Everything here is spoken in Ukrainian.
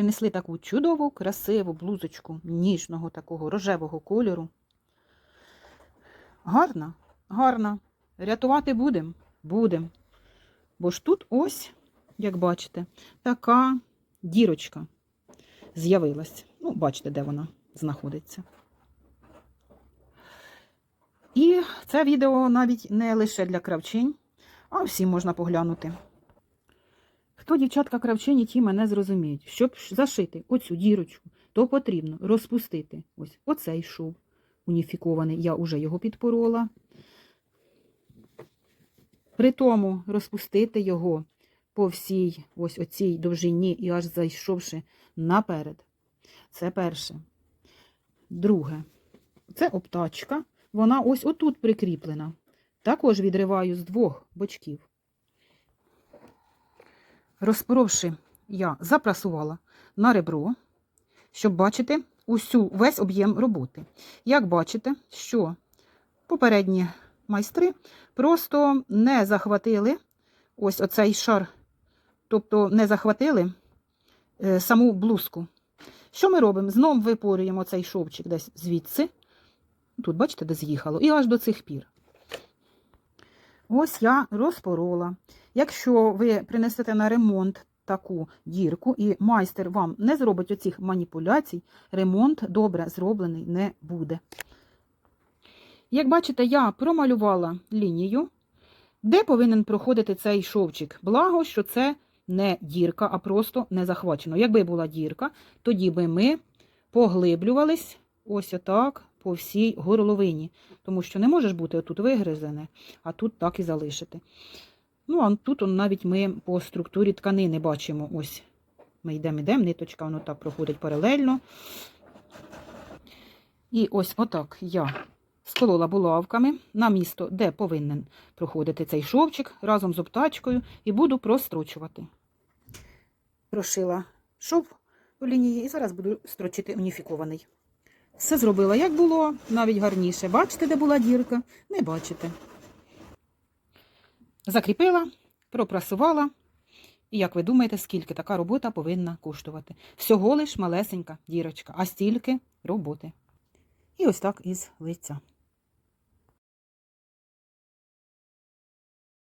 принесли таку чудову, красиву блузочку ніжного такого рожевого кольору. Гарна, гарна. Рятувати будемо? Будемо. Бо ж тут ось, як бачите, така дірочка з'явилась. Ну, бачите, де вона знаходиться. І це відео навіть не лише для кравчинь, а всім можна поглянути. Хто дівчатка кравчині, ті мене зрозуміють. Щоб зашити оцю дірочку, то потрібно розпустити ось оцей шов уніфікований. Я вже його підпорола. При тому розпустити його по всій ось оцій довжині і аж зайшовши наперед. Це перше. Друге, це обтачка. Вона ось отут прикріплена. Також відриваю з двох бочків. Розпоровши, я запрасувала на ребро, щоб бачити усю весь об'єм роботи. Як бачите, що попередні майстри просто не захватили ось оцей шар, тобто не захватили е, саму блузку. Що ми робимо? Знову випорюємо цей шовчик десь звідси. Тут, бачите, де з'їхало, і аж до цих пір. Ось я розпорола. Якщо ви принесете на ремонт таку дірку, і майстер вам не зробить оцих маніпуляцій, ремонт добре зроблений не буде. Як бачите, я промалювала лінію, де повинен проходити цей шовчик. Благо, що це не дірка, а просто не захвачено. Якби була дірка, тоді би ми поглиблювались ось отак по всій горловині, тому що не можеш бути отут вигризене, а тут так і залишити. Ну, а тут он, навіть ми по структурі тканини бачимо. Ось ми йдемо, йдемо, ниточка воно так проходить паралельно. І ось отак я сколола булавками на місто, де повинен проходити цей шовчик разом з обтачкою, і буду прострочувати. Прошила шов у лінії і зараз буду строчити уніфікований. Все зробила, як було, навіть гарніше. Бачите, де була дірка? Не бачите. Закріпила, пропрасувала. І як ви думаєте, скільки така робота повинна коштувати? Всього лиш малесенька дірочка, а стільки роботи. І ось так із лиця.